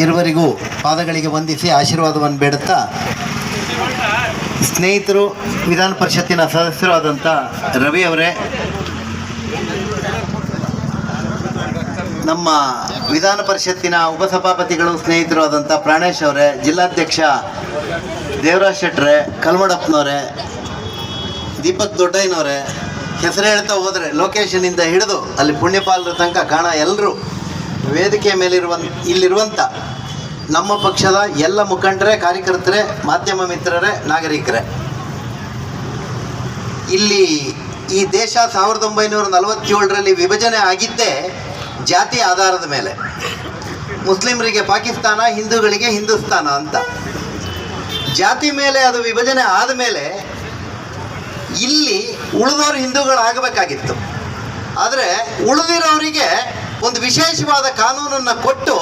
ಇರುವರಿಗೂ ಪಾದಗಳಿಗೆ ವಂದಿಸಿ ಆಶೀರ್ವಾದವನ್ನು ಬೇಡುತ್ತಾ ಸ್ನೇಹಿತರು, ವಿಧಾನ ಪರಿಷತ್ತಿನ ಸದಸ್ಯರು ಆದಂಥ ರವಿ ಅವರೇ, ನಮ್ಮ ವಿಧಾನ ಪರಿಷತ್ತಿನ ಉಪಸಭಾಪತಿಗಳು, ಸ್ನೇಹಿತರು ಆದಂಥ ಪ್ರಾಣೇಶ್ ಅವರೇ, ಜಿಲ್ಲಾಧ್ಯಕ್ಷ ದೇವರಾಜ್ ಶೆಟ್ರೆ, ಕಲ್ಮಡಪ್ಪನವರೇ, ದೀಪಕ್ ದೊಡ್ಡಯ್ಯನವರೇ, ಹೆಸರು ಹೇಳ್ತಾ ಹೋದರೆ ಲೊಕೇಶನಿಂದ ಹಿಡಿದು ಅಲ್ಲಿ ಪುಣ್ಯಪಾಲರ ತನಕ ಕಾಣ ಎಲ್ಲರೂ ವೇದಿಕೆ ಮೇಲಿರುವ ಇಲ್ಲಿರುವಂಥ ನಮ್ಮ ಪಕ್ಷದ ಎಲ್ಲ ಮುಖಂಡರೇ, ಕಾರ್ಯಕರ್ತರೇ, ಮಾಧ್ಯಮ ಮಿತ್ರರೇ, ನಾಗರಿಕರೇ. ಇಲ್ಲಿ ಈ ದೇಶ ಸಾವಿರದ ಒಂಬೈನೂರ ನಲವತ್ತೇಳರಲ್ಲಿ ವಿಭಜನೆ ಆಗಿದ್ದೇ ಜಾತಿ ಆಧಾರದ ಮೇಲೆ. ಮುಸ್ಲಿಮರಿಗೆ ಪಾಕಿಸ್ತಾನ, ಹಿಂದೂಗಳಿಗೆ ಹಿಂದೂಸ್ತಾನ ಅಂತ. ಜಾತಿ ಮೇಲೆ ಅದು ವಿಭಜನೆ ಆದ ಮೇಲೆ ಇಲ್ಲಿ ಉಳಿದವರು ಹಿಂದೂಗಳಾಗಬೇಕಾಗಿತ್ತು. ಆದರೆ ಉಳಿದಿರೋರಿಗೆ ಒಂದು ವಿಶೇಷವಾದ ಕಾನೂನನ್ನು ಕೊಟ್ಟು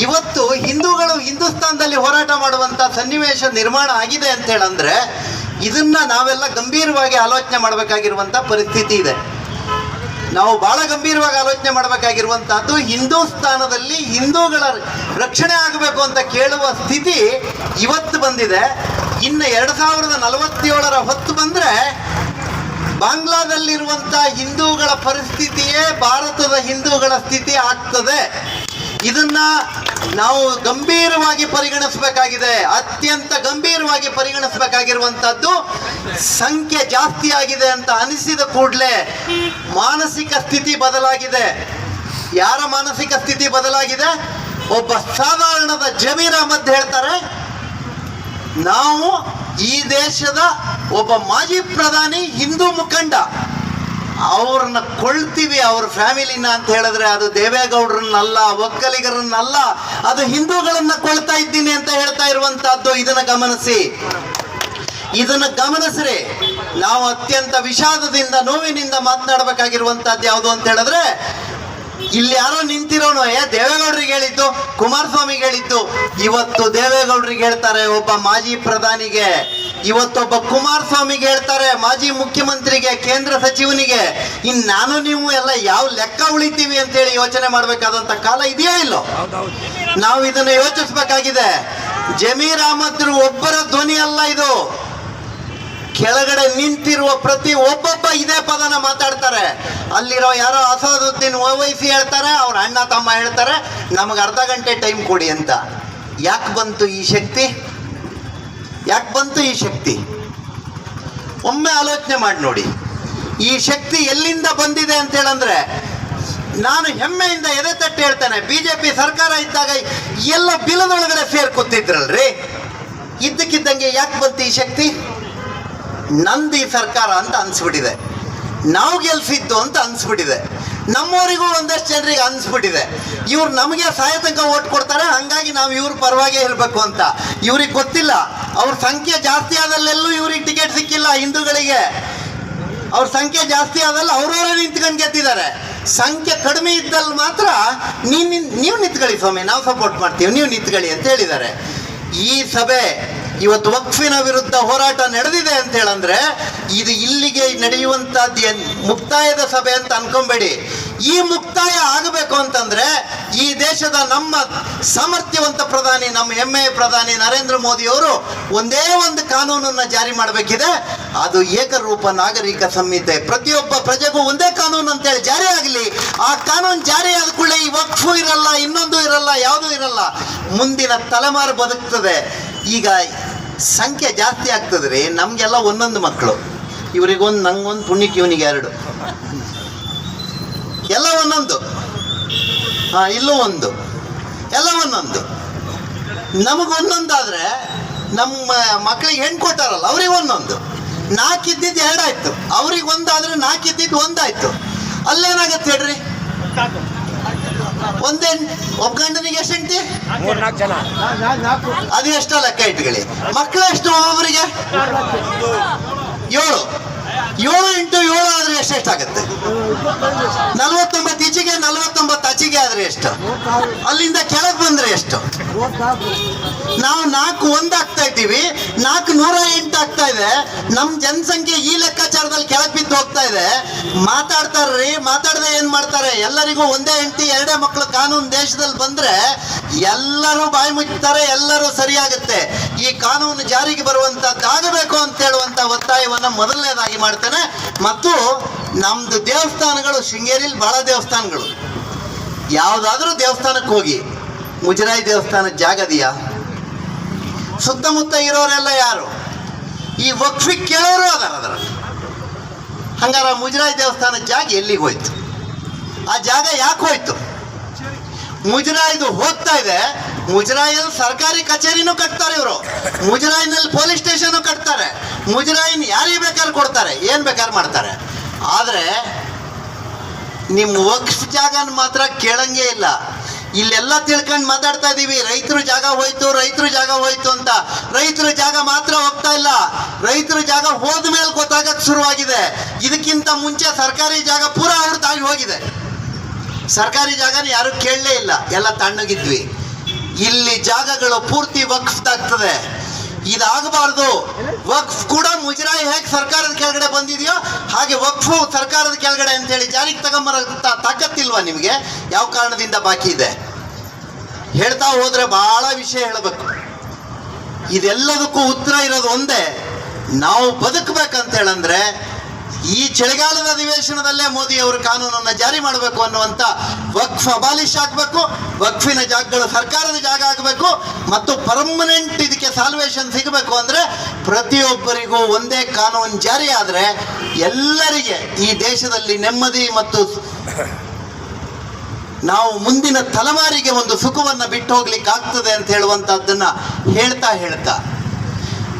ಇವತ್ತು ಹಿಂದೂಗಳು ಹಿಂದೂಸ್ತಾನದಲ್ಲಿ ಹೋರಾಟ ಮಾಡುವಂಥ ಸನ್ನಿವೇಶ ನಿರ್ಮಾಣ ಆಗಿದೆ ಅಂತ ಹೇಳಂದ್ರೆ ಇದನ್ನ ನಾವೆಲ್ಲ ಗಂಭೀರವಾಗಿ ಆಲೋಚನೆ ಮಾಡಬೇಕಾಗಿರುವಂಥ ಪರಿಸ್ಥಿತಿ ಇದೆ. ನಾವು ಬಹಳ ಗಂಭೀರವಾಗಿ ಆಲೋಚನೆ ಮಾಡಬೇಕಾಗಿರುವಂತಹದ್ದು ಹಿಂದೂಸ್ತಾನದಲ್ಲಿ ಹಿಂದೂಗಳ ರಕ್ಷಣೆ ಆಗಬೇಕು ಅಂತ ಕೇಳುವ ಸ್ಥಿತಿ ಇವತ್ತು ಬಂದಿದೆ. ಇನ್ನು ಎರಡು ಸಾವಿರದ ನಲವತ್ತೇಳರ ಹೊತ್ತು ಬಂದರೆ ಬಾಂಗ್ಲಾದಲ್ಲಿರುವಂಥ ಹಿಂದೂಗಳ ಪರಿಸ್ಥಿತಿಯೇ ಭಾರತದ ಹಿಂದೂಗಳ ಸ್ಥಿತಿ ಆಗ್ತದೆ. ಇದನ್ನ ನಾವು ಗಂಭೀರವಾಗಿ ಪರಿಗಣಿಸಬೇಕಾಗಿದೆ. ಅತ್ಯಂತ ಗಂಭೀರವಾಗಿ ಪರಿಗಣಿಸಬೇಕಾಗಿರುವಂಥದ್ದು ಸಂಖ್ಯೆ ಜಾಸ್ತಿ ಆಗಿದೆ ಅಂತ ಅನಿಸಿದ ಕೂಡಲೇ ಮಾನಸಿಕ ಸ್ಥಿತಿ ಬದಲಾಗಿದೆ. ಯಾರ ಮಾನಸಿಕ ಸ್ಥಿತಿ ಬದಲಾಗಿದೆ? ಒಬ್ಬ ಸಾಧಾರಣದ ಜಮೀರ್ ಅಹಮದ್ ಹೇಳ್ತಾರೆ, ನಾವು ಈ ದೇಶದ ಒಬ್ಬ ಮಾಜಿ ಪ್ರಧಾನಿ ಹಿಂದೂ ಮುಖಂಡ. ಅವ್ರನ್ನ ಕೊಳ್ತೀವಿ ಅವ್ರ ಫ್ಯಾಮಿಲಿನ ಅಂತ ಹೇಳಿದ್ರೆ ಅದು ದೇವೇಗೌಡರನ್ನಲ್ಲ, ಒಕ್ಕಲಿಗರನ್ನಲ್ಲ, ಅದು ಹಿಂದೂಗಳನ್ನ ಕೊಳ್ತಾ ಇದ್ದೀನಿ ಅಂತ ಹೇಳ್ತಾ ಇರುವಂತಹದ್ದು ಇದನ್ನ ಗಮನಿಸಿ. ಇದನ್ನ ಗಮನಿಸ್ರಿ. ನಾವು ಅತ್ಯಂತ ವಿಷಾದದಿಂದ, ನೋವಿನಿಂದ ಮಾತನಾಡಬೇಕಾಗಿರುವಂತಹದ್ದು ಯಾವುದು ಅಂತ ಹೇಳಿದ್ರೆ ಇಲ್ಲಿ ಯಾರೋ ನಿಂತಿರೋನು ಏ ದೇವೇಗೌಡರಿಗೆ ಹೇಳಿದ್ದು ಕುಮಾರಸ್ವಾಮಿಗೆ ಹೇಳಿದ್ದು ಇವತ್ತು ದೇವೇಗೌಡರಿಗೆ ಹೇಳ್ತಾರೆ ಒಬ್ಬ ಮಾಜಿ ಪ್ರಧಾನಿಗೆ. ಇವತ್ತೊಬ್ಬ ಕುಮಾರಸ್ವಾಮಿಗೆ ಹೇಳ್ತಾರೆ ಮಾಜಿ ಮುಖ್ಯಮಂತ್ರಿಗೆ ಕೇಂದ್ರ ಸಚಿವನಿಗೆ. ಇನ್ ನಾನು ನೀವು ಎಲ್ಲ ಯಾವ ಲೆಕ್ಕ ಉಳಿತೀವಿ ಅಂತೇಳಿ ಯೋಚನೆ ಮಾಡಬೇಕಾದಂತ ಕಾಲ ಇದೆಯೋ ಇಲ್ಲೋ? ನಾವು ಇದನ್ನ ಯೋಚಿಸ್ಬೇಕಾಗಿದೆ. ಜಮೀರ್ ಅಹಮದ್ ಒಬ್ಬರ ಧ್ವನಿ ಅಲ್ಲ ಇದು. ಕೆಳಗಡೆ ನಿಂತಿರುವ ಪ್ರತಿ ಒಬ್ಬೊಬ್ಬ ಇದೇ ಪದನ ಮಾತಾಡ್ತಾರೆ. ಅಲ್ಲಿರೋ ಯಾರೋ ಅಸಾದುದ್ದೀನ್ ಓವೈಸಿ ಹೇಳ್ತಾರೆ, ಅವ್ರ ಅಣ್ಣ ತಮ್ಮ ಹೇಳ್ತಾರೆ, ನಮಗೆ ಅರ್ಧ ಗಂಟೆ ಟೈಮ್ ಕೊಡಿ ಅಂತ. ಯಾಕೆ ಬಂತು ಈ ಶಕ್ತಿ? ಯಾಕೆ ಬಂತು ಈ ಶಕ್ತಿ? ಒಮ್ಮೆ ಆಲೋಚನೆ ಮಾಡಿ ನೋಡಿ. ಈ ಶಕ್ತಿ ಎಲ್ಲಿಂದ ಬಂದಿದೆ ಅಂತ ಹೇಳಂದ್ರೆ, ನಾನು ಹೆಮ್ಮೆಯಿಂದ ಎದೆ ತಟ್ಟಿ ಹೇಳ್ತೇನೆ, ಬಿಜೆಪಿ ಸರ್ಕಾರ ಇದ್ದಾಗ ಎಲ್ಲ ಬಿಲದೊಳಗಡೆ ಸೇರ್ಕೊತಿದ್ರಲ್ರಿ? ಇದ್ದಕ್ಕಿದ್ದಂಗೆ ಯಾಕೆ ಬಂತು ಈ ಶಕ್ತಿ? ನಂದು ಈ ಸರ್ಕಾರ ಅಂತ ಅನಿಸ್ಬಿಟ್ಟಿದೆ. ನಾವು ಗೆಲ್ಸಿದ್ದು ಅಂತ ಅನಿಸ್ಬಿಟ್ಟಿದೆ. ನಮ್ಮವರಿಗೂ ಒಂದಷ್ಟು ಜನರಿಗೆ ಅನಿಸ್ಬಿಟ್ಟಿದೆ. ಇವ್ರು ನಮಗೆ ಸಹಾಯ ತನಕ ಓಟ್ ಕೊಡ್ತಾರೆ, ಹಂಗಾಗಿ ನಾವು ಇವ್ರ ಪರವಾಗಿ ಹೇಳಬೇಕು ಅಂತ. ಇವ್ರಿಗೆ ಗೊತ್ತಿಲ್ಲ. ಅವ್ರ ಸಂಖ್ಯೆ ಜಾಸ್ತಿ ಆದಲ್ಲೆಲ್ಲೂ ಇವ್ರಿಗೆ ಟಿಕೆಟ್ ಸಿಕ್ಕಿಲ್ಲ ಹಿಂದೂಗಳಿಗೆ. ಅವ್ರ ಸಂಖ್ಯೆ ಜಾಸ್ತಿ ಆದಲ್ಲ ಅವ್ರವರೇ ನಿಂತ್ಕೊಂಡು ಗೆದ್ದಿದ್ದಾರೆ. ಸಂಖ್ಯೆ ಕಡಿಮೆ ಇದ್ದಲ್ಲಿ ಮಾತ್ರ ನೀನು ನೀವು ನಿಂತ್ಕೊಳ್ಳಿ ಸ್ವಾಮಿ, ನಾವು ಸಪೋರ್ಟ್ ಮಾಡ್ತೀವಿ, ನೀವು ನಿಂತ್ಕೊಳ್ಳಿ ಅಂತ ಹೇಳಿದ್ದಾರೆ. ಈ ಸಭೆ ಇವತ್ತು ವಕ್ಫಿನ ವಿರುದ್ಧ ಹೋರಾಟ ನಡೆದಿದೆ ಅಂತ ಹೇಳಂದ್ರೆ ಇದು ಇಲ್ಲಿಗೆ ನಡೆಯುವಂತಹದ್ದು ಮುಕ್ತಾಯದ ಸಭೆ ಅಂತ ಅನ್ಕೊಂಬೇಡಿ. ಈ ಮುಕ್ತಾಯ ಆಗಬೇಕು ಅಂತಂದ್ರೆ ಈ ದೇಶದ ನಮ್ಮ ಸಾಮರ್ಥ್ಯವಂತ ಪ್ರಧಾನಿ, ನಮ್ಮ ಹೆಮ್ಮೆಯ ಪ್ರಧಾನಿ ನರೇಂದ್ರ ಮೋದಿ ಅವರು ಒಂದೇ ಒಂದು ಕಾನೂನನ್ನು ಜಾರಿ ಮಾಡಬೇಕಿದೆ. ಅದು ಏಕರೂಪ ನಾಗರಿಕ ಸಂಹಿತೆ. ಪ್ರತಿಯೊಬ್ಬ ಪ್ರಜೆಗೂ ಒಂದೇ ಕಾನೂನು ಅಂತೇಳಿ ಜಾರಿ ಆಗಲಿ. ಆ ಕಾನೂನು ಜಾರಿ ಆದ ಕೂಡಲೇ ಈ ವಕ್ಫು ಇರಲ್ಲ, ಇನ್ನೊಂದು ಇರಲ್ಲ, ಯಾವುದೂ ಇರಲ್ಲ. ಮುಂದಿನ ತಲೆಮಾರು ಬದುಕ್ತದೆ. ಈಗ ಸಂಖ್ಯೆ ಜಾಸ್ತಿ ಆಗ್ತದೆ ರೀ ನಮಗೆಲ್ಲ ಒಂದೊಂದು ಮಕ್ಕಳು. ಇವರಿಗೊಂದು, ನಂಗೊಂದು ಪುಣ್ಯಕ್ಕೆ ಇವನಿಗೆ ಎರಡು. ಎಲ್ಲ ಒಂದೊಂದು. ಹಾಂ ಇಲ್ಲೂ ಒಂದು. ಎಲ್ಲ ಒಂದೊಂದು. ನಮಗೊಂದೊಂದಾದ್ರೆ ನಮ್ಮ ಮಕ್ಕಳಿಗೆ ಹೆಣ್ಣು ಕೊಟ್ಟಾರಲ್ಲ ಅವ್ರಿಗೆ ಒಂದೊಂದು. ನಾಲ್ಕಿದ್ದಿದ್ದು ಎರಡಾಯ್ತು. ಅವ್ರಿಗೆ ಒಂದಾದ್ರೆ ನಾಲ್ಕಿದ್ದಿದ್ದು ಒಂದಾಯ್ತು. ಅಲ್ಲೇನಾಗತ್ತೆ ಹೇಳ್ರಿ? ಒಂದೇ ಒಬ್ಬ ಗಂಡನಿಗೆ ಎಷ್ಟು ಹೆಂಡತಿ? ಅದು ಎಷ್ಟೋ ಲೆಕ್ಕ ಇಟ್ಕೊಳ್ಳಿ. ಮಕ್ಕಳು ಎಷ್ಟು ಒಬ್ಬೊಬ್ಬರಿಗೆ ಏಳು. ಏಳು ಇಂಟು ಏಳು ಆದ್ರೆ ಎಷ್ಟೆಷ್ಟಾಗುತ್ತೆ? ನಲವತ್ತೊಂಬತ್ತು ಈಚೆಗೆ, ನಲವತ್ತೊಂಬತ್ತು ಅಚಿಗೆ ಆದ್ರೆ ಎಷ್ಟು? ಅಲ್ಲಿಂದ ಕೆಳಗೆ ಬಂದ್ರೆ ಎಷ್ಟು? ನಾವು ನಾಲ್ಕು ಒಂದು ಆಗ್ತಾ ಇದ್ದೀವಿ. ನಾಲ್ಕು ನೂರ ಎಂಟು ಆಗ್ತಾ ಇದೆ. ನಮ್ಮ ಜನಸಂಖ್ಯೆ ಈ ಲೆಕ್ಕಾಚಾರದಲ್ಲಿ ಕೆಳಗೆ ಬಿದ್ದು ಹೋಗ್ತಾ ಇದೆ. ಮಾತಾಡ್ತಾರ್ರಿ, ಮಾತಾಡದೆ ಏನ್ ಮಾಡ್ತಾರೆ? ಎಲ್ಲರಿಗೂ ಒಂದೇ ಹೆಂಡತಿ, ಎರಡೇ ಮಕ್ಕಳು ಕಾನೂನು ದೇಶದಲ್ಲಿ ಬಂದ್ರೆ ಎಲ್ಲರೂ ಬಾಯಿ ಮುಚ್ತಾರೆ, ಎಲ್ಲರೂ ಸರಿಯಾಗುತ್ತೆ. ಈ ಕಾನೂನು ಜಾರಿಗೆ ಬರುವಂತದ್ದಾಗಬೇಕು ಅಂತ ಹೇಳುವಂತ ಒತ್ತಾಯವನ್ನ ಮೊದಲನೇದಾಗಿ ಮಾಡ್ತೇನೆ. ಮತ್ತು ನಮ್ದು ದೇವಸ್ಥಾನಗಳು ಶೃಂಗೇರಿಲಿ ಬಹಳ ದೇವಸ್ಥಾನಗಳು. ಯಾವುದಾದ್ರೂ ದೇವಸ್ಥಾನಕ್ಕೆ ಹೋಗಿ. ಮುಜರಾಯಿ ದೇವಸ್ಥಾನದ ಜಾಗದಿಯಾ ಸುತ್ತಮುತ್ತ ಇರೋರೆಲ್ಲ ಯಾರು? ಈ ವಕ್ಫಿ ಕೇಳೋರು ಅದಾರ ಅದರ ಹಂಗಾರ ಮುಜರಾಯಿ ದೇವಸ್ಥಾನ ಜಾಗ ಎಲ್ಲಿಗೆ ಹೋಯ್ತು? ಆ ಜಾಗ ಯಾಕೆ ಹೋಯ್ತು? ಮುಜರಾಯಿದು ಹೋಗ್ತಾ ಇದೆ. ಮುಜರಾಯಲ್ಲಿ ಸರ್ಕಾರಿ ಕಚೇರಿನೂ ಕಟ್ತಾರೆ ಇವರು. ಮುಜರಾಯಿನಲ್ಲಿ ಪೊಲೀಸ್ ಸ್ಟೇಷನ್ ಕಟ್ತಾರೆ. ಮುಜರಾಯಿನ ಯಾರಿಗೆ ಬೇಕಾದ್ರೆ ಕೊಡ್ತಾರೆ. ಏನು ಬೇಕಾದ್ರೆ ಮಾಡ್ತಾರೆ. ಆದರೆ ನಿಮ್ಮ ವಕ್ಫ್ ಜಾಗನ ಮಾತ್ರ ಕೇಳಂಗೇ ಇಲ್ಲ. ಇಲ್ಲೆಲ್ಲ ತಿಳ್ಕೊಂಡು ಮಾತಾಡ್ತಾ ಇದೀವಿ. ರೈತರ ಜಾಗ ಹೋಯ್ತು, ರೈತರ ಜಾಗ ಹೋಯ್ತು ಅಂತ. ರೈತರ ಜಾಗ ಮಾತ್ರ ಹೋಗ್ತಾ ಇಲ್ಲ. ರೈತರ ಜಾಗ ಹೋದ ಮೇಲೆ ಗೊತ್ತಾಗಕ್ಕೆ ಶುರುವಾಗಿದೆ. ಇದಕ್ಕಿಂತ ಮುಂಚೆ ಸರ್ಕಾರಿ ಜಾಗ ಪೂರ ಅವ್ರದ್ದಾಗಿ ಹೋಗಿದೆ. ಸರ್ಕಾರಿ ಜಾಗನ ಯಾರು ಕೇಳಲೇ ಇಲ್ಲ. ಎಲ್ಲ ತಣ್ಣಗಿದ್ವಿ. ಇಲ್ಲಿ ಜಾಗಗಳು ಪೂರ್ತಿ ವಕ್ಫ್ದಾಗ್ತದೆ. ಇದಾಗಬಾರ್ದು. ವಕ್ಫ್ ಕೂಡ ಮುಜರಾಯಿ ಹೇಗೆ ಸರ್ಕಾರದ ಕೆಳಗಡೆ ಬಂದಿದೆಯೋ ಹಾಗೆ ವಕ್ಫು ಸರ್ಕಾರದ ಕೆಳಗಡೆ ಅಂತೇಳಿ ಜಾರಿಗೆ ತಗೊಂಬರ ತಾಕತ್ತಿಲ್ವಾ ನಿಮಗೆ? ಯಾವ ಕಾರಣದಿಂದ ಬಾಕಿ ಇದೆ? ಹೇಳ್ತಾ ಹೋದ್ರೆ ಬಹಳ ವಿಷಯ ಹೇಳಬೇಕು. ಇದೆಲ್ಲದಕ್ಕೂ ಉತ್ತರ ಇರೋದು ಒಂದೇ. ನಾವು ಬದುಕಬೇಕಂತ ಹೇಳಂದ್ರೆ ಈ ಚಳಿಗಾಲದ ಅಧಿವೇಶನದಲ್ಲೇ ಮೋದಿ ಅವರು ಕಾನೂನನ್ನು ಜಾರಿ ಮಾಡಬೇಕು ಅನ್ನುವಂಥ ವಕ್ಫ್ ಅಬಾಲಿಶ್ ಆಗಬೇಕು, ವಕ್ಫಿನ ಜಾಗಗಳು ಸರ್ಕಾರದ ಜಾಗ ಆಗಬೇಕು ಮತ್ತು ಪರ್ಮನೆಂಟ್ ಇದಕ್ಕೆ ಸಾಲ್ವೇಷನ್ ಸಿಗಬೇಕು ಅಂದರೆ ಪ್ರತಿಯೊಬ್ಬರಿಗೂ ಒಂದೇ ಕಾನೂನು ಜಾರಿ ಆದರೆ ಎಲ್ಲರಿಗೆ ಈ ದೇಶದಲ್ಲಿ ನೆಮ್ಮದಿ ಮತ್ತು ನಾವು ಮುಂದಿನ ತಲೆಮಾರಿಗೆ ಒಂದು ಸುಖವನ್ನು ಬಿಟ್ಟು ಹೋಗ್ಲಿಕ್ಕೆ ಆಗ್ತದೆ ಅಂತ ಹೇಳುವಂಥದ್ದನ್ನು ಹೇಳ್ತಾ ಹೇಳ್ತಾ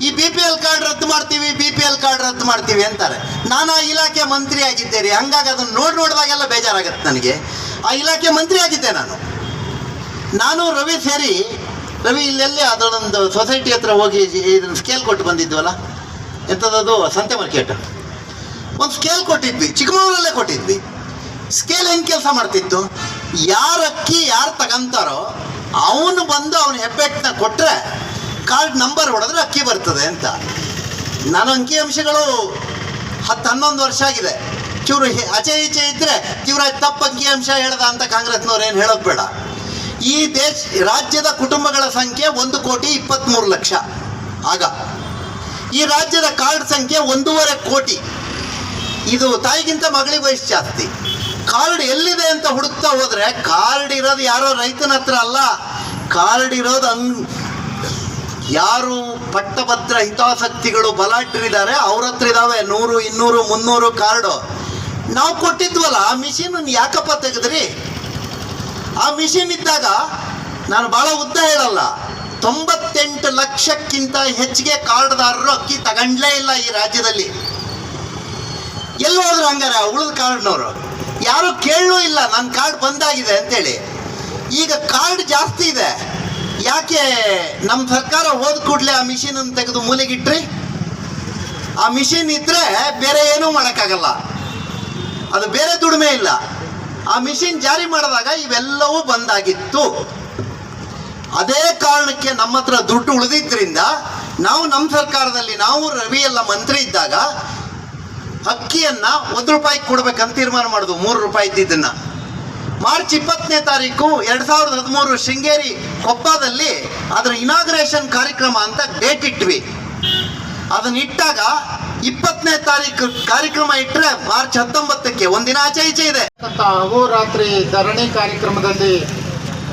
ಈ ಬಿ ಪಿ ಎಲ್ ಕಾರ್ಡ್ ರದ್ದು ಮಾಡ್ತೀವಿ ಬಿ ಪಿ ಎಲ್ ಕಾರ್ಡ್ ರದ್ದು ಮಾಡ್ತೀವಿ ಅಂತಾರೆ. ನಾನು ಆ ಇಲಾಖೆ ಮಂತ್ರಿ ರೀ ಹಂಗಾಗಿ ಅದನ್ನು ನೋಡಿ ನೋಡಿದಾಗೆಲ್ಲ ಬೇಜಾರಾಗತ್ತೆ ನನಗೆ. ಆ ಇಲಾಖೆ ಮಂತ್ರಿ ಆಗಿದ್ದೆ ನಾನು. ನಾನು ರವಿ ಸೇರಿ, ರವಿ ಇಲ್ಲೆಲ್ಲೇ ಅದರೊಂದು ಸೊಸೈಟಿ ಹತ್ರ ಹೋಗಿ ಇದನ್ನು ಸ್ಕೇಲ್ ಕೊಟ್ಟು ಬಂದಿದ್ವಲ್ಲ? ಎಂಥದ್ದು? ಸಂತೆ ಮಾರ್ಕೆಟ್ ಒಂದು ಸ್ಕೇಲ್ ಕೊಟ್ಟಿದ್ವಿ. ಚಿಕ್ಕಮಗಳೂರಲ್ಲೇ ಕೊಟ್ಟಿದ್ವಿ. ಸ್ಕೇಲ್ ಹೆಂಗೆ ಕೆಲಸ ಮಾಡ್ತಿತ್ತು? ಯಾರ ಅಕ್ಕಿ, ಯಾರು ತಗೊಂತಾರೋ, ಅವನು ಬಂದು ಅವನ ಹೆಬ್ಬೆಟ್ಟನ್ನ ಕೊಟ್ಟರೆ ಕಾರ್ಡ್ ನಂಬರ್ ಹೊಡೆದ್ರೆ ಅಕ್ಕಿ ಬರ್ತದೆ ಅಂತ. ನಾನು ಅಂಕಿಅಂಶಗಳು ಹತ್ತು ಹನ್ನೊಂದು ವರ್ಷ ಆಗಿದೆ. ಚೂರು ಆಚೆ ಈಚೆ ಇದ್ದರೆ ಇವರ ತಪ್ಪು ಅಂಕಿಅಂಶ ಹೇಳ್ದ ಅಂತ ಕಾಂಗ್ರೆಸ್ನವ್ರು ಏನು ಹೇಳೋದು ಬೇಡ. ಈ ದೇಶ, ರಾಜ್ಯದ ಕುಟುಂಬಗಳ ಸಂಖ್ಯೆ ಒಂದು ಕೋಟಿ ಇಪ್ಪತ್ತ್ಮೂರು ಲಕ್ಷ. ಆಗ. ಈ ರಾಜ್ಯದ ಕಾರ್ಡ್ ಸಂಖ್ಯೆ ಒಂದೂವರೆ ಕೋಟಿ. ಇದು ತಾಯಿಗಿಂತ ಮಗಳಿಗೆ ವಯಸ್ಸು ಜಾಸ್ತಿ. ಕಾರ್ಡ್ ಎಲ್ಲಿದೆ ಅಂತ ಹುಡುಕ್ತಾ ಹೋದ್ರೆ ಕಾರ್ಡ್ ಇರೋದು ಯಾರೋ ರೈತನ ಹತ್ರ ಅಲ್ಲ. ಕಾರ್ಡ್ ಇರೋದು ಅಂಗ್ ಯಾರು ಪಟ್ಟಭದ್ರ ಹಿತಾಸಕ್ತಿಗಳು ಬಲಾಟ್ರಿದ್ದಾರೆ ಅವ್ರ ಹತ್ರ ಇದಾವೆ. ನೂರು, ಇನ್ನೂರು, ಮುನ್ನೂರು ಕಾರ್ಡು. ನಾವು ಕೊಟ್ಟಿದ್ವಲ್ಲ, ಆ ಮಿಷಿನ್ ಯಾಕಪ್ಪ ತೆಗೆದ್ರಿ? ಆ ಮಿಷಿನ್ ಇದ್ದಾಗ ನಾನು ಭಾಳ ಉದ್ದ ಹೇಳಲ್ಲ, ತೊಂಬತ್ತೆಂಟು ಲಕ್ಷಕ್ಕಿಂತ ಹೆಚ್ಚಿಗೆ ಕಾರ್ಡ್ದಾರರು ಅಕ್ಕಿ ತಗೊಂಡ್ಲೇ ಇಲ್ಲ ಈ ರಾಜ್ಯದಲ್ಲಿ. ಎಲ್ಲಿ ಹೋದ್ರು ಹಂಗಾರೆ ಉಳಿದ ಕಾರ್ಡ್ನವರು. ಯಾರು ಕೇಳಲೂ ಇಲ್ಲ ನನ್ನ ಕಾರ್ಡ್ ಬಂದಾಗಿದೆ ಅಂತೇಳಿ. ಈಗ ಕಾರ್ಡ್ ಜಾಸ್ತಿ ಇದೆ. ಯಾಕೆ ನಮ್ಮ ಸರ್ಕಾರ ಹೋದ ಕೂಡಲೇ ಆ ಮಿಷಿನ್ ತೆಗೆದು ಮೂಲೆಗಿಟ್ರಿ? ಆ ಮಿಷಿನ್ ಇದ್ರೆ ಬೇರೆ ಏನೂ ಮಾಡೋಕ್ಕಾಗಲ್ಲ. ಅದು ಬೇರೆ ದುಡಿಮೆ ಇಲ್ಲ. ಆ ಮಿಷಿನ್ ಜಾರಿ ಮಾಡಿದಾಗ ಇವೆಲ್ಲವೂ ಬಂದಾಗಿತ್ತು. ಅದೇ ಕಾರಣಕ್ಕೆ ನಮ್ಮ ಹತ್ರ ದುಡ್ಡು ಉಳಿದಿದ್ದರಿಂದ ನಾವು ನಮ್ಮ ಸರ್ಕಾರದಲ್ಲಿ, ನಾವು ರವಿ ಎಲ್ಲ ಮಂತ್ರಿ ಇದ್ದಾಗ ಅಕ್ಕಿಯನ್ನ ಒಂದು ರೂಪಾಯಿ ಕೊಡ್ಬೇಕಂತ ತೀರ್ಮಾನ ಮಾಡೋದು. ಮೂರು ರೂಪಾಯಿ ಇದ್ದಿದ್ದನ್ನ. ಮಾರ್ಚ್ ಇಪ್ಪತ್ತನೇ ತಾರೀಕು ಎರಡ್ ಸಾವಿರದ ಹದಿಮೂರು ಶೃಂಗೇರಿ ಕೊಪ್ಪದಲ್ಲಿ ಅದರ ಇನಾಗ್ರೇಷನ್ ಕಾರ್ಯಕ್ರಮ ಅಂತ ಡೇಟ್ ಇಟ್ವಿ. ಅದನ್ನ ಇಟ್ಟಾಗ ಇಪ್ಪತ್ತನೇ ತಾರೀಕು ಕಾರ್ಯಕ್ರಮ ಇಟ್ಟರೆ ಮಾರ್ಚ್ ಹತ್ತೊಂಬತ್ತಕ್ಕೆ ಒಂದಿನ ಆಚೆ ಈಚೆ ಇದೆ. ಅಹೋರಾತ್ರಿ ಧರಣಿ ಕಾರ್ಯಕ್ರಮದಲ್ಲಿ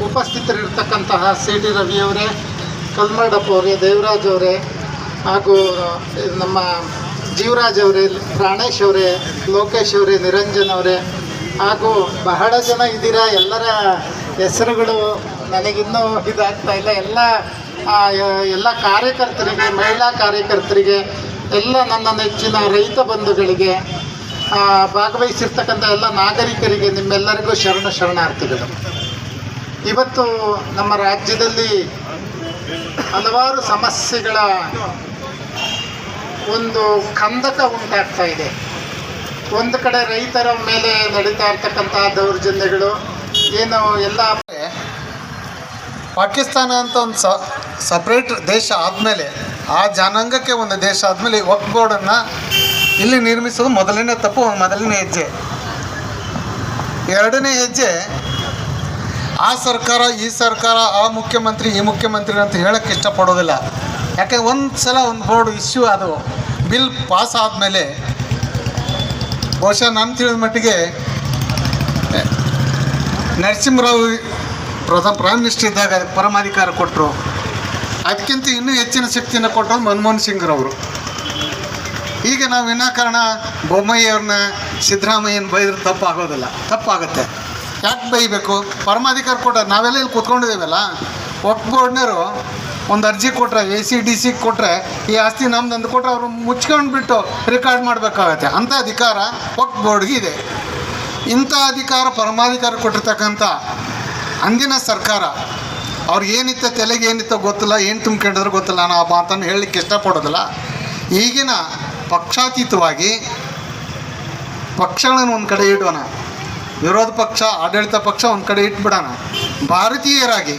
ಉಪಸ್ಥಿತರಿರ್ತಕ್ಕಂತಹ ಸಿ ಟಿ ರವಿಯವರೇ ಕಲ್ಮಡಪ್ಪ ಅವರೇ, ದೇವರಾಜ್ ಅವರೇ ಹಾಗೂ ನಮ್ಮ ಜೀವರಾಜ್ ಅವರೇ, ಪ್ರಾಣೇಶ್ ಅವರೇ, ಲೋಕೇಶ್ ಅವರೇ, ನಿರಂಜನ್ ಅವರೇ ಹಾಗೂ ಬಹಳ ಜನ ಇದ್ದೀರಾ? ಎಲ್ಲರ ಹೆಸರುಗಳು ನನಗಿನ್ನೂ ಇದಾಗ್ತಾ ಇಲ್ಲ. ಎಲ್ಲ ಎಲ್ಲ ಕಾರ್ಯಕರ್ತರಿಗೆ, ಮಹಿಳಾ ಕಾರ್ಯಕರ್ತರಿಗೆ, ಎಲ್ಲ ನನ್ನ ನೆಚ್ಚಿನ ರೈತ ಬಂಧುಗಳಿಗೆ ಭಾಗವಹಿಸಿರ್ತಕ್ಕಂಥ ಎಲ್ಲ ನಾಗರಿಕರಿಗೆ ನಿಮ್ಮೆಲ್ಲರಿಗೂ ಶರಣ ಶರಣಾರ್ಥಿಗಳು. ಇವತ್ತು ನಮ್ಮ ರಾಜ್ಯದಲ್ಲಿ ಹಲವಾರು ಸಮಸ್ಯೆಗಳ ಒಂದು ಕಂದಕ ಉಂಟಾಗ್ತಾ ಇದೆ. ಒಂದು ಕಡೆ ರೈತರ ಮೇಲೆ ನಡೀತಾ ಇರ್ತಕ್ಕಂತಹ ದೌರ್ಜನ್ಯಗಳು, ಏನು ಎಲ್ಲ ಪಾಕಿಸ್ತಾನ ಅಂತ ಒಂದು ಸಪ್ರೇಟ್ ದೇಶ ಆದಮೇಲೆ, ಆ ಜನಾಂಗಕ್ಕೆ ಒಂದು ದೇಶ ಆದಮೇಲೆ ಬೋರ್ಡನ್ನು ಇಲ್ಲಿ ನಿರ್ಮಿಸೋದು ಮೊದಲನೇ ತಪ್ಪು, ಮೊದಲನೇ ಹೆಜ್ಜೆ. ಎರಡನೇ ಹೆಜ್ಜೆ, ಆ ಸರ್ಕಾರ, ಈ ಸರ್ಕಾರ, ಆ ಮುಖ್ಯಮಂತ್ರಿ, ಈ ಮುಖ್ಯಮಂತ್ರಿ ಅಂತ ಹೇಳಕ್ಕೆ ಇಷ್ಟಪಡೋದಿಲ್ಲ. ಯಾಕೆ ಒಂದು ಸಲ ಒಂದು ಬೋರ್ಡ್ ಇಶ್ಯೂ ಅದು ಬಿಲ್ ಪಾಸ್ ಆದಮೇಲೆ ಬಹುಶಃ ನಾನು ತಿಳಿದ ಮಟ್ಟಿಗೆ ನರಸಿಂಹರಾವ್ ಪ್ರಧಾನ ಪ್ರೈಮ್ ಮಿನಿಸ್ಟರ್ ಇದ್ದಾಗ ಅದಕ್ಕೆ ಪರಮಾಧಿಕಾರ ಕೊಟ್ಟರು ಅದಕ್ಕಿಂತ ಇನ್ನೂ ಹೆಚ್ಚಿನ ಶಕ್ತಿಯನ್ನು ಕೊಟ್ಟರು ಮನಮೋಹನ್ ಸಿಂಗ್ರವರು. ಈಗ ನಾವು ವಿನಾಕಾರಣ ಬೊಮ್ಮಯ್ಯವ್ರನ್ನ ಸಿದ್ದರಾಮಯ್ಯನ ಬೈದ್ರೆ ತಪ್ಪಾಗೋದಿಲ್ಲ. ತಪ್ಪಾಗುತ್ತೆ. ಯಾಕೆ ಬೈಬೇಕು? ಪರಮಾಧಿಕಾರ ಕೊಟ್ಟ ನಾವೆಲ್ಲ ಇಲ್ಲಿ ಕೂತ್ಕೊಂಡಿದ್ದೀವಲ್ಲ? ವಕ್ ಬೋರ್ಡ್ನವರು ಒಂದು ಅರ್ಜಿ ಕೊಟ್ಟರೆ ಎ ಸಿ ಡಿ ಸಿ ಕೊಟ್ಟರೆ ಈ ಆಸ್ತಿ ನಮ್ದು ಅಂದು ಕೊಟ್ಟರೆ ಅವರು ಮುಚ್ಕೊಂಡು ಬಿಟ್ಟು ರೆಕಾರ್ಡ್ ಮಾಡಬೇಕಾಗತ್ತೆ. ಅಂಥ ಅಧಿಕಾರ ವಕ್ ಬೋರ್ಡ್ಗೆ ಇದೆ. ಇಂಥ ಅಧಿಕಾರ ಪರಮಾಧಿಕಾರ ಕೊಟ್ಟಿರ್ತಕ್ಕಂಥ ಅಂದಿನ ಸರ್ಕಾರ ಅವ್ರಿಗೆ ಏನಿತ್ತ, ತಲೆಗೆ ಏನಿತ್ತ ಗೊತ್ತಿಲ್ಲ, ಏನು ತುಂಬ್ಕೊಂಡಿದ್ರು ಗೊತ್ತಿಲ್ಲ, ನಾನು ಆ ಮಾತನ್ನು ಹೇಳಲಿಕ್ಕೆ ಇಷ್ಟಪಡೋದಿಲ್ಲ. ಈಗಿನ ಪಕ್ಷಾತೀತವಾಗಿ ಪಕ್ಷಗಳನ್ನು ಒಂದು ಕಡೆ ಇಡೋಣ. ವಿರೋಧ ಪಕ್ಷ, ಆಡಳಿತ ಪಕ್ಷ ಒಂದು ಕಡೆ ಇಟ್ಬಿಡೋಣ. ಭಾರತೀಯರಾಗಿ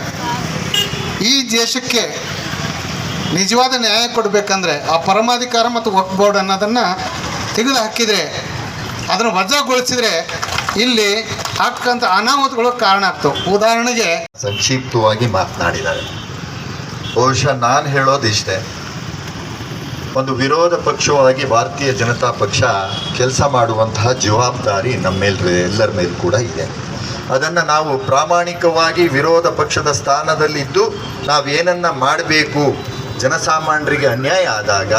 ಈ ದೇಶಕ್ಕೆ ನಿಜವಾದ ನ್ಯಾಯ ಕೊಡಬೇಕಂದ್ರೆ ಆ ಪರಮಾಧಿಕಾರ ಮತ್ತು ವಕ್ ಬೋರ್ಡ್ ಅನ್ನೋದನ್ನು ತೆಗೆದು ಹಾಕಿದರೆ, ಅದನ್ನು ವಜಾಗೊಳಿಸಿದರೆ ಇಲ್ಲಿ ಹಾಕಂತ ಅನಾಹುತಗಳು ಕಾರಣ ಆಗ್ತವೆ. ಉದಾಹರಣೆಗೆ ಸಂಕ್ಷಿಪ್ತವಾಗಿ ಮಾತನಾಡಿದ್ದಾರೆ. ಬಹುಶಃ ನಾನು ಹೇಳೋದಿಷ್ಟೇ ಒಂದು ವಿರೋಧ ಪಕ್ಷವಾಗಿ ಭಾರತೀಯ ಜನತಾ ಪಕ್ಷ ಕೆಲಸ ಮಾಡುವಂತಹ ಜವಾಬ್ದಾರಿ ನಮ್ಮೆಲ್ಲರ ಎಲ್ಲರ ಮೇಲೂ ಕೂಡ ಇದೆ. ಅದನ್ನು ನಾವು ಪ್ರಾಮಾಣಿಕವಾಗಿ ವಿರೋಧ ಪಕ್ಷದ ಸ್ಥಾನದಲ್ಲಿದ್ದು ನಾವೇನನ್ನ ಮಾಡಬೇಕು? ಜನಸಾಮಾನ್ಯರಿಗೆ ಅನ್ಯಾಯ ಆದಾಗ,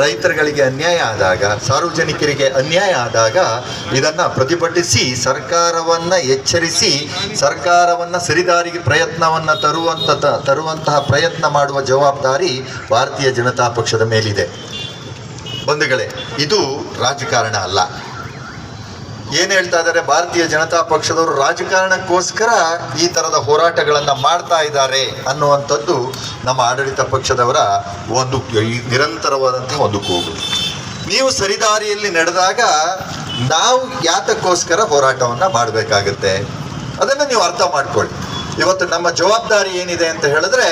ರೈತರುಗಳಿಗೆ ಅನ್ಯಾಯ ಆದಾಗ, ಸಾರ್ವಜನಿಕರಿಗೆ ಅನ್ಯಾಯ ಆದಾಗ ಇದನ್ನು ಪ್ರತಿಭಟಿಸಿ, ಸರ್ಕಾರವನ್ನು ಎಚ್ಚರಿಸಿ, ಸರ್ಕಾರವನ್ನು ಸರಿದಾರಿಗೆ ಪ್ರಯತ್ನವನ್ನು ತರುವಂಥ ತರುವಂತಹ ಪ್ರಯತ್ನ ಮಾಡುವ ಜವಾಬ್ದಾರಿ ಭಾರತೀಯ ಜನತಾ ಪಕ್ಷದ ಮೇಲಿದೆ. ಬಂಧುಗಳೇ, ಇದು ರಾಜಕಾರಣ ಅಲ್ಲ. ಏನು ಹೇಳ್ತಾ ಇದ್ದಾರೆ? ಭಾರತೀಯ ಜನತಾ ಪಕ್ಷದವರು ರಾಜಕಾರಣಕ್ಕೋಸ್ಕರ ಈ ಥರದ ಹೋರಾಟಗಳನ್ನು ಮಾಡ್ತಾ ಇದ್ದಾರೆ ಅನ್ನುವಂಥದ್ದು ನಮ್ಮ ಆಡಳಿತ ಪಕ್ಷದವರ ಒಂದು ನಿರಂತರವಾದಂತಹ ಒಂದು ಕೂಗು. ನೀವು ಸರಿದಾರಿಯಲ್ಲಿ ನಡೆದಾಗ ನಾವು ಯಾತಕ್ಕೋಸ್ಕರ ಹೋರಾಟವನ್ನು ಮಾಡಬೇಕಾಗತ್ತೆ. ಅದನ್ನು ನೀವು ಅರ್ಥ ಮಾಡ್ಕೊಳ್ಳಿ. ಇವತ್ತು ನಮ್ಮ ಜವಾಬ್ದಾರಿ ಏನಿದೆ ಅಂತ ಹೇಳಿದ್ರೆ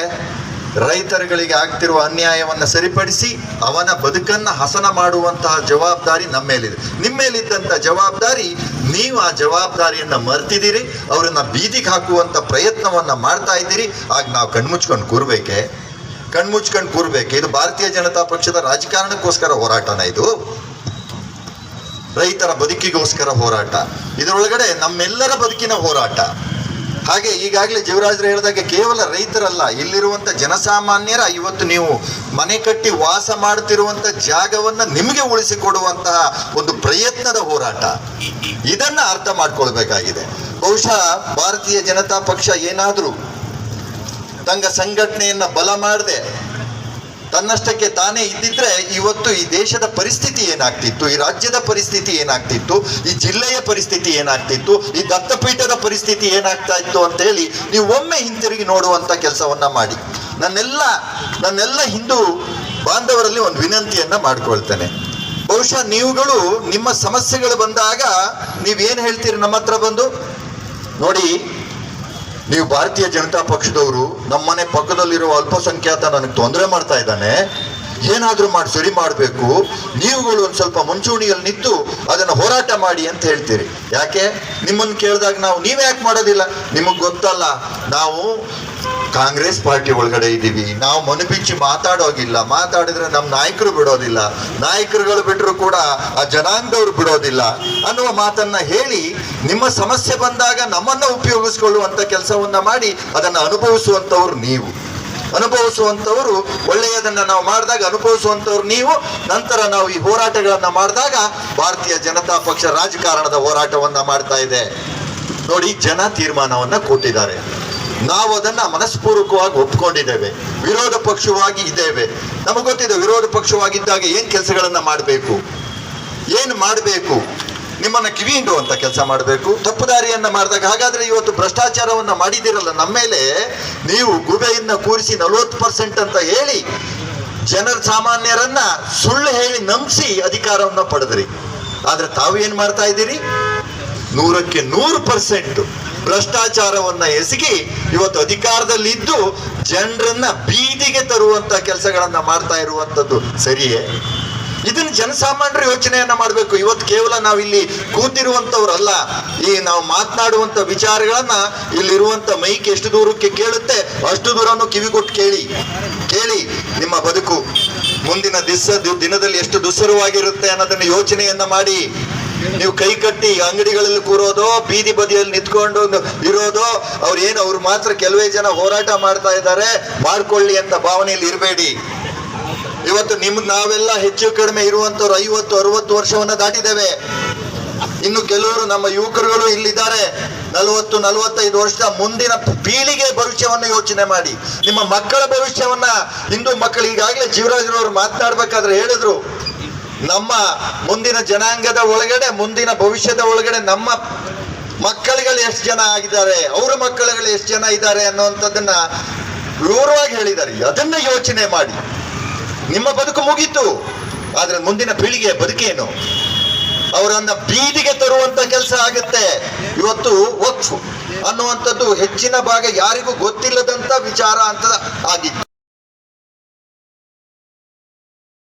ರೈತರುಗಳಿಗೆ ಆಗ್ತಿರುವ ಅನ್ಯಾಯವನ್ನು ಸರಿಪಡಿಸಿ ಅವನ ಬದುಕನ್ನು ಹಸನ ಮಾಡುವಂತಹ ಜವಾಬ್ದಾರಿ ನಮ್ಮ ಮೇಲಿದೆ. ನಿಮ್ಮ ಮೇಲಿದ್ದಂಥ ಜವಾಬ್ದಾರಿ, ನೀವು ಆ ಜವಾಬ್ದಾರಿಯನ್ನು ಮರ್ತಿದ್ದೀರಿ, ಅವರನ್ನು ಬೀದಿಗೆ ಹಾಕುವಂಥ ಪ್ರಯತ್ನವನ್ನು ಮಾಡ್ತಾ ಇದ್ದೀರಿ. ಆಗ ನಾವು ಕಣ್ಮುಚ್ಕೊಂಡು ಕೂರ್ಬೇಕೆ? ಕಣ್ಮುಚ್ಕೊಂಡು ಕೂರ್ಬೇಕೆ? ಇದು ಭಾರತೀಯ ಜನತಾ ಪಕ್ಷದ ರಾಜಕಾರಣಕ್ಕೋಸ್ಕರ ಹೋರಾಟನ ಇದು. ರೈತರ ಬದುಕಿಗೋಸ್ಕರ ಹೋರಾಟ. ಇದರೊಳಗಡೆ ನಮ್ಮೆಲ್ಲರ ಬದುಕಿನ ಹೋರಾಟ. ಹಾಗೆ ಈಗಾಗಲೇ ಜೀವರಾಜ್ರು ಹೇಳಿದಾಗೆ ಕೇವಲ ರೈತರಲ್ಲ ಇಲ್ಲಿರುವಂಥ ಜನಸಾಮಾನ್ಯರ ಇವತ್ತು ನೀವು ಮನೆ ಕಟ್ಟಿ ವಾಸ ಮಾಡ್ತಿರುವಂಥ ಜಾಗವನ್ನು ನಿಮಗೆ ಉಳಿಸಿಕೊಡುವಂತಹ ಒಂದು ಪ್ರಯತ್ನದ ಹೋರಾಟ. ಇದನ್ನು ಅರ್ಥ ಮಾಡ್ಕೊಳ್ಬೇಕಾಗಿದೆ. ಬಹುಶಃ ಭಾರತೀಯ ಜನತಾ ಪಕ್ಷ ಏನಾದರೂ, ತಂಗ ಸಂಘಟನೆಯನ್ನು ಬಲ ಮಾಡದೆ ತನ್ನಷ್ಟಕ್ಕೆ ತಾನೇ ಇದ್ದಿದ್ರೆ ಇವತ್ತು ಈ ದೇಶದ ಪರಿಸ್ಥಿತಿ ಏನಾಗ್ತಿತ್ತು, ಈ ರಾಜ್ಯದ ಪರಿಸ್ಥಿತಿ ಏನಾಗ್ತಿತ್ತು, ಈ ಜಿಲ್ಲೆಯ ಪರಿಸ್ಥಿತಿ ಏನಾಗ್ತಿತ್ತು, ಈ ದತ್ತಪೀಠದ ಪರಿಸ್ಥಿತಿ ಏನಾಗ್ತಾ ಇತ್ತು ಅಂತ ಹೇಳಿ ನೀವು ಒಮ್ಮೆ ಹಿಂತಿರುಗಿ ನೋಡುವಂತ ಕೆಲಸವನ್ನ ಮಾಡಿ. ನನ್ನೆಲ್ಲ ನನ್ನೆಲ್ಲ ಹಿಂದೂ ಬಾಂಧವರಲ್ಲಿ ಒಂದು ವಿನಂತಿಯನ್ನ ಮಾಡ್ಕೊಳ್ತೇನೆ. ಬಹುಶಃ ನೀವುಗಳು ನಿಮ್ಮ ಸಮಸ್ಯೆಗಳು ಬಂದಾಗ ನೀವೇನು ಹೇಳ್ತೀರಿ ನಮ್ಮ ಹತ್ರ ಬಂದು? ನೋಡಿ ನೀವು ಭಾರತೀಯ ಜನತಾ ಪಕ್ಷದವರು ನಮ್ಮನೆ ಪಕ್ಕದಲ್ಲಿರುವ ಅಲ್ಪಸಂಖ್ಯಾತ ನನಗೆ ತೊಂದರೆ ಮಾಡ್ತಾ ಇದ್ದಾನೆ. ಏನಾದರೂ ಮಾಡಿ ಸರಿ ಮಾಡಬೇಕು. ನೀವುಗಳು ಒಂದು ಸ್ವಲ್ಪ ಮುಂಚೂಣಿಯಲ್ಲಿ ನಿಂತು ಅದನ್ನು ಹೋರಾಟ ಮಾಡಿ ಅಂತ ಹೇಳ್ತೀರಿ. ಯಾಕೆ? ನಿಮ್ಮನ್ನು ಕೇಳಿದಾಗ ನಾವು ನೀವೇ ಯಾಕೆ ಮಾಡೋದಿಲ್ಲ? ನಿಮಗೆ ಗೊತ್ತಲ್ಲ. ನಾವು ಕಾಂಗ್ರೆಸ್ ಪಾರ್ಟಿ ಒಳಗಡೆ ಇದ್ದೀವಿ. ನಾವು ಮನುಬಿಚ್ಚಿ ಮಾತಾಡೋಗಿಲ್ಲ ಮಾತಾಡಿದ್ರೆ ನಮ್ಮ ನಾಯಕರು ಬಿಡೋದಿಲ್ಲ. ನಾಯಕರುಗಳು ಬಿಟ್ಟರು ಕೂಡ ಆ ಜನಾಂಗದವ್ರು ಬಿಡೋದಿಲ್ಲ. ಅನ್ನುವ ಮಾತನ್ನ ಹೇಳಿ ನಿಮ್ಮ ಸಮಸ್ಯೆ ಬಂದಾಗ ನಮ್ಮನ್ನ ಉಪಯೋಗಿಸ್ಕೊಳ್ಳುವಂತ ಕೆಲಸವನ್ನ ಮಾಡಿ ಅದನ್ನು ಅನುಭವಿಸುವಂತವ್ರು ನೀವು. ಅನುಭವಿಸುವಂತವರು ಒಳ್ಳೆಯದನ್ನ ನಾವು ಮಾಡಿದಾಗ ಅನುಭವಿಸುವಂಥವ್ರು ನೀವು. ನಂತರ ನಾವು ಈ ಹೋರಾಟಗಳನ್ನು ಮಾಡಿದಾಗ ಭಾರತೀಯ ಜನತಾ ಪಕ್ಷ ರಾಜಕಾರಣದ ಹೋರಾಟವನ್ನ ಮಾಡ್ತಾ ಇದೆ. ನೋಡಿ ಜನ ತೀರ್ಮಾನವನ್ನ ಕೊಟ್ಟಿದ್ದಾರೆ. ನಾವು ಅದನ್ನ ಮನಸ್ಪೂರ್ವಕವಾಗಿ ಒಪ್ಕೊಂಡಿದ್ದೇವೆ. ವಿರೋಧ ಪಕ್ಷವಾಗಿ ಇದ್ದೇವೆ. ನಮಗೆ ಗೊತ್ತಿದೆ ವಿರೋಧ ಪಕ್ಷವಾಗಿದ್ದಾಗ ಏನ್ ಕೆಲಸಗಳನ್ನ ಮಾಡಬೇಕು? ಏನು ಮಾಡಬೇಕು? ನಿಮ್ಮನ್ನ ಕಿವಿ ಹಿಂಡುವಂತ ಕೆಲಸ ಮಾಡಬೇಕು ತಪ್ಪು ದಾರಿಯನ್ನ ಮಾಡಿದಾಗ. ಹಾಗಾದ್ರೆ ಇವತ್ತು ಭ್ರಷ್ಟಾಚಾರವನ್ನ ಮಾಡಿದಿರಲ್ಲ ನಮ್ಮ ಮೇಲೆ ನೀವು ಗುಬೆಯನ್ನ ಕೂರಿಸಿ ನಲವತ್ತು ಪರ್ಸೆಂಟ್ ಅಂತ ಹೇಳಿ ಜನರ ಸಾಮಾನ್ಯರನ್ನ ಸುಳ್ಳು ಹೇಳಿ ನಂಬಿಸಿ ಅಧಿಕಾರವನ್ನ ಪಡೆದ್ರಿ. ಆದ್ರೆ ತಾವು ಏನ್ ಮಾಡ್ತಾ ಇದ್ದೀರಿ? ನೂರಕ್ಕೆ ನೂರು ಪರ್ಸೆಂಟ್ ಭ್ರಷ್ಟಾಚಾರವನ್ನ ಎಸಗಿ ಇವತ್ತು ಅಧಿಕಾರದಲ್ಲಿದ್ದು ಜನರನ್ನ ಬೀದಿಗೆ ತರುವಂತ ಕೆಲಸಗಳನ್ನ ಮಾಡ್ತಾ ಇರುವಂತದ್ದು ಸರಿಯೇ? ಇದನ್ನ ಜನಸಾಮಾನ್ಯರು ಯೋಚನೆಯನ್ನ ಮಾಡಬೇಕು. ಇವತ್ತು ಕೇವಲ ನಾವಿಲ್ಲಿ ಕೂತಿರುವಂತವ್ರಲ್ಲ, ಈ ನಾವು ಮಾತನಾಡುವಂತ ವಿಚಾರಗಳನ್ನ ಇಲ್ಲಿರುವಂತ ಮೈಕ್ ಎಷ್ಟು ದೂರಕ್ಕೆ ಕೇಳುತ್ತೆ ಅಷ್ಟು ದೂರನು ಕಿವಿ ಕೊಟ್ಟು ಕೇಳಿ. ಕೇಳಿ ನಿಮ್ಮ ಬದುಕು. ಮುಂದಿನ ದಿಸ ದಿನದಲ್ಲಿ ಎಷ್ಟು ದುಸ್ಸರವಾಗಿರುತ್ತೆ ಅನ್ನೋದನ್ನ ಯೋಚನೆಯನ್ನ ಮಾಡಿ. ನೀವು ಕೈ ಕಟ್ಟಿ ಅಂಗಡಿಗಳಲ್ಲಿ ಕೂರೋದು, ಬೀದಿ ಬದಿಯಲ್ಲಿ ನಿಂತ್ಕೊಂಡು ಇರೋದು, ಅವ್ರು ಏನು, ಅವ್ರು ಮಾತ್ರ ಕೆಲವೇ ಜನ ಹೋರಾಟ ಮಾಡ್ತಾ ಇದ್ದಾರೆ, ಮಾಡ್ಕೊಳ್ಳಿ ಅಂತ ಭಾವನೆಯಲ್ಲಿ ಇರಬೇಡಿ. ಇವತ್ತು ನಿಮ್, ನಾವೆಲ್ಲ ಹೆಚ್ಚು ಕಡಿಮೆ ಇರುವಂತವ್ರು ಐವತ್ತು, ಅರವತ್ತು ವರ್ಷವನ್ನ ದಾಟಿದ್ದೇವೆ. ಇನ್ನು ಕೆಲವರು ನಮ್ಮ ಯುವಕರುಗಳು ಇಲ್ಲಿದ್ದಾರೆ. ನಲವತ್ತು, ನಲವತ್ತೈದು ವರ್ಷ ಮುಂದಿನ ಪೀಳಿಗೆ ಭವಿಷ್ಯವನ್ನ ಯೋಚನೆ ಮಾಡಿ. ನಿಮ್ಮ ಮಕ್ಕಳ ಭವಿಷ್ಯವನ್ನ ಹಿಂದೂ ಮಕ್ಕಳು ಈಗಾಗಲೇ ಜೀವರಾಜರವರು ಮಾತನಾಡ್ಬೇಕಾದ್ರೆ ಹೇಳಿದ್ರು. ನಮ್ಮ ಮುಂದಿನ ಜನಾಂಗದ ಒಳಗಡೆ, ಮುಂದಿನ ಭವಿಷ್ಯದ ಒಳಗಡೆ ನಮ್ಮ ಮಕ್ಕಳುಗಳು ಎಷ್ಟು ಜನ ಆಗಿದ್ದಾರೆ, ಅವ್ರ ಮಕ್ಕಳುಗಳು ಎಷ್ಟು ಜನ ಇದ್ದಾರೆ ಅನ್ನುವಂಥದ್ದನ್ನ ವಿವರವಾಗಿ ಹೇಳಿದ್ದಾರೆ. ಅದನ್ನ ಯೋಚನೆ ಮಾಡಿ. ನಿಮ್ಮ ಬದುಕು ಮುಗೀತು, ಆದ್ರೆ ಮುಂದಿನ ಪೀಳಿಗೆ ಬದುಕೇನು ಅವರನ್ನ ಬೀದಿಗೆ ತರುವಂತ ಕೆಲಸ ಆಗುತ್ತೆ. ಇವತ್ತು ವಕ್ಫ್ ಅನ್ನುವಂಥದ್ದು ಹೆಚ್ಚಿನ ಭಾಗ ಯಾರಿಗೂ ಗೊತ್ತಿಲ್ಲದಂತ ವಿಚಾರ ಅಂತ